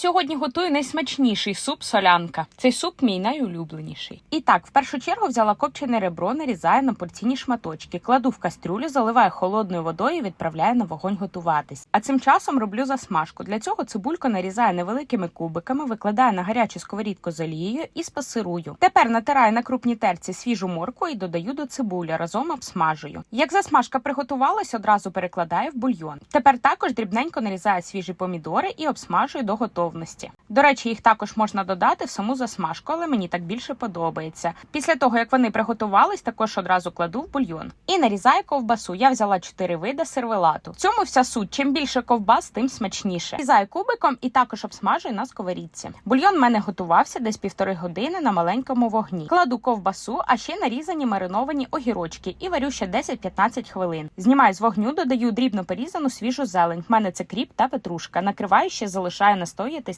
Сьогодні готую найсмачніший суп солянка. Цей суп мій найулюбленіший. І так, в першу чергу взяла копчене ребро, нарізаю на порційні шматочки, кладу в кастрюлю, заливаю холодною водою і відправляю на вогонь готуватись. А цим часом роблю засмажку. Для цього цибульку нарізаю невеликими кубиками, викладаю на гарячу сковорідку з олією і спасирую. Тепер натираю на крупній терці свіжу морку і додаю до цибулі, разом обсмажую. Як засмажка приготувалась, одразу перекладаю в бульйон. Тепер також дрібненько нарізаю свіжі помідори і обсмажую до готовності. До речі, їх також можна додати в саму засмажку, але мені так більше подобається. Після того, як вони приготувались, також одразу кладу в бульйон і нарізаю ковбасу. Я взяла 4 види сервелату. В цьому вся суть. Чим більше ковбас, тим смачніше. Різаю кубиком і також обсмажую на сковорідці. Бульйон в мене готувався десь півтори години на маленькому вогні. Кладу ковбасу, а ще нарізані мариновані огірочки і варю ще 10-15 хвилин. Знімаю з вогню, додаю дрібно порізану свіжу зелень. В мене це кріп та петрушка. Накриваю ще залишаю настояти